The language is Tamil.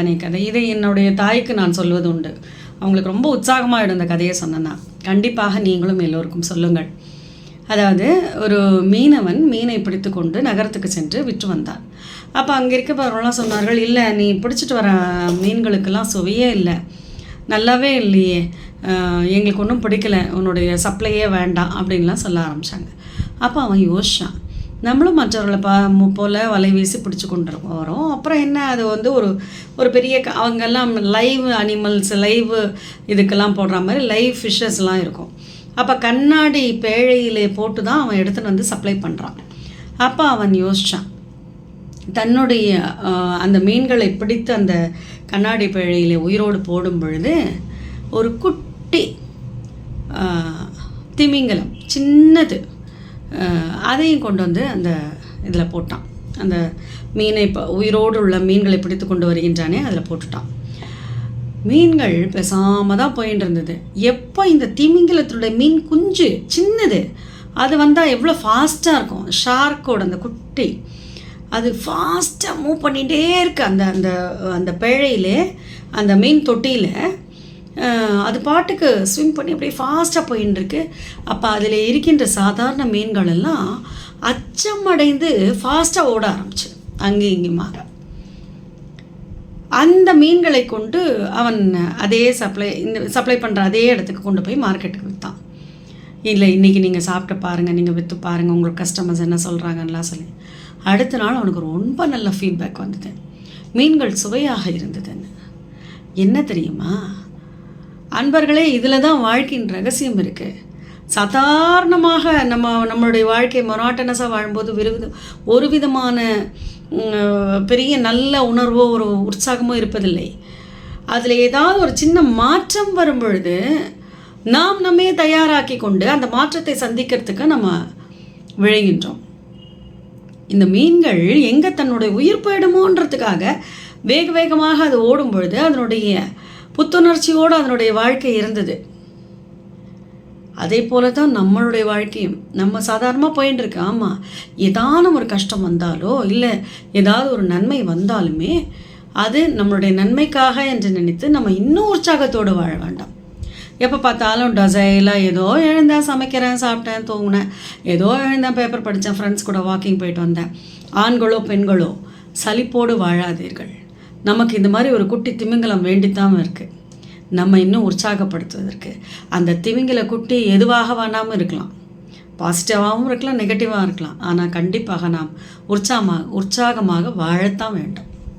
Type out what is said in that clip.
பானை கதை. இதை என்னுடைய தாய்க்கு நான் சொல்வது உண்டு அவங்களுக்கு ரொம்ப உற்சாகமாக இந்த கதையை சொன்னேன்னா. கண்டிப்பாக நீங்களும் எல்லோருக்கும் சொல்லுங்கள். அதாவது ஒரு மீனவன் மீனை பிடித்து கொண்டு நகரத்துக்கு சென்று விற்று வந்தான். அப்போ அங்கே இருக்கப்பவர்கள்லாம் சொன்னார்கள் இல்லை நீ பிடிச்சிட்டு வர மீன்களுக்கெல்லாம் சுவையே இல்லை. நல்லாவே இல்லையே. எங்களுக்கு ஒன்றும் பிடிக்கல. உன்னுடைய சப்ளையே வேண்டாம். அப்படின்லாம் சொல்ல ஆரம்பித்தாங்க அப்போ அவன் யோசிச்சான் நம்மளும் மற்றவர்களை பா மு- வலை வீசி பிடிச்சி கொண்டு வரோம். அப்புறம் என்ன அது வந்து ஒரு ஒரு பெரிய க- அவங்கெல்லாம் லைவ் அனிமல்ஸ் லைவ் இதுக்கெல்லாம் போடுற மாதிரி லைவ் ஃபிஷ்ஷஸ்லாம் இருக்கும். அப்போ கண்ணாடி பேழையிலே போட்டு தான் அவன் எடுத்துகிட்டு வந்து சப்ளை பண்ணுறான் அப்போ அவன் யோசிச்சான் தன்னுடைய அந்த மீன்களை பிடித்து அந்த கண்ணாடி பேழையிலே உயிரோடு போடும் பொழுது ஒரு குட்டி திமிங்கலம் சின்னது அதையும் கொண்டு வந்து அந்த இதில் போட்டான். அந்த மீனை இப்போ உயிரோடு உள்ள மீன்களை பிடித்து கொண்டு வருகின்றானே அதில் போட்டுட்டான். மீன்கள் பெசாமல் தான் போயின்னு இருந்தது. எப்போ இந்த திமிங்கலத்தினுடைய மீன் குஞ்சு சின்னது அது வந்தால் எவ்வளோ ஃபாஸ்ட்டாக இருக்கும். ஷார்க்கோட அந்த குட்டி அது ஃபாஸ்ட்டாக மூவ் பண்ணிகிட்டே இருக்குது அந்த அந்த அந்த பேழையிலே அந்த மீன் தொட்டியில் அது பாட்டுக்கு ஸ்விம் பண்ணி அப்படியே ஃபாஸ்ட்டாக போயின்னு இருக்கு அப்போ அதில் இருக்கின்ற சாதாரண மீன்கள் எல்லாம் அச்சமடைந்து ஃபாஸ்ட்டாக ஓட ஆரம்பிச்சு அங்கேயும் இங்கேயுமாக அந்த மீன்களை கொண்டு அவன் அதே சப்ளை இந்த சப்ளை பண்ணுற அதே இடத்துக்கு கொண்டு போய் மார்க்கெட்டுக்கு விற்றான் இல்லை இன்றைக்கி நீங்கள் சாப்பிட்டு பாருங்கள் நீங்கள் விற்று பாருங்கள் உங்களுக்கு கஸ்டமர்ஸ் என்ன சொல்கிறாங்கன்னெலாம் சொல்லி. அடுத்த நாள் அவனுக்கு ரொம்ப நல்ல ஃபீட்பேக் வந்தது. மீன்கள் சுவையாக இருந்ததுன்னு என்ன தெரியுமா? அன்பர்களே இதில் தான் வாழ்க்கையின் ரகசியம் இருக்குது சாதாரணமாக நம்ம நம்மளுடைய வாழ்க்கை மொராட்டனஸாக வாழும்போது விருது ஒரு விதமான பெரிய நல்ல உணர்வோ ஒரு உற்சாகமோ இருப்பதில்லை. அதில் ஏதாவது ஒரு சின்ன மாற்றம் வரும் பொழுது நாம் நம்மே தயாராக்கி கொண்டு அந்த மாற்றத்தை சந்திக்கிறதுக்கு நம்ம விழைகின்றோம். இந்த மீன்கள் எங்கே தன்னுடைய உயிர் போயிடுமோன்றதுக்காக வேக வேகமாக அது ஓடும் பொழுது அதனுடைய புத்துணர்ச்சியோடு அதனுடைய வாழ்க்கை இருந்தது. அதே போல தான் நம்மளுடைய வாழ்க்கையும். நம்ம சாதாரணமாக போயின்னு இருக்கு. ஆமாம் ஏதான ஒரு கஷ்டம் வந்தாலோ இல்லை ஏதாவது ஒரு நன்மை வந்தாலுமே அது நம்மளுடைய நன்மைக்காக என்று நினைத்து நம்ம இன்னும் உற்சாகத்தோடு வாழ வேண்டாம். எப்போ பார்த்தாலும் டசைலாக ஏதோ எழுந்தேன் சமைக்கிறேன் சாப்பிட்டேன் தூங்கினேன். ஏதோ எழுந்தேன் பேப்பர் படித்தேன் ஃப்ரெண்ட்ஸ் கூட வாக்கிங் போயிட்டு வந்தேன். ஆண்களோ பெண்களோ சலிப்போடு வாழாதீர்கள். நமக்கு இந்த மாதிரி ஒரு குட்டி திமிங்கலம் வேண்டித்தான் இருக்குது நம்ம இன்னும் உற்சாகப்படுத்துவதற்கு அந்த திமிங்கல குட்டி எதுவாக வேணாமல் இருக்கலாம். பாசிட்டிவாகவும் இருக்கலாம் நெகட்டிவாக இருக்கலாம். ஆனால் கண்டிப்பாக நாம் உற்சாகமாக உற்சாகமாக வாழத்தான் வேண்டும்.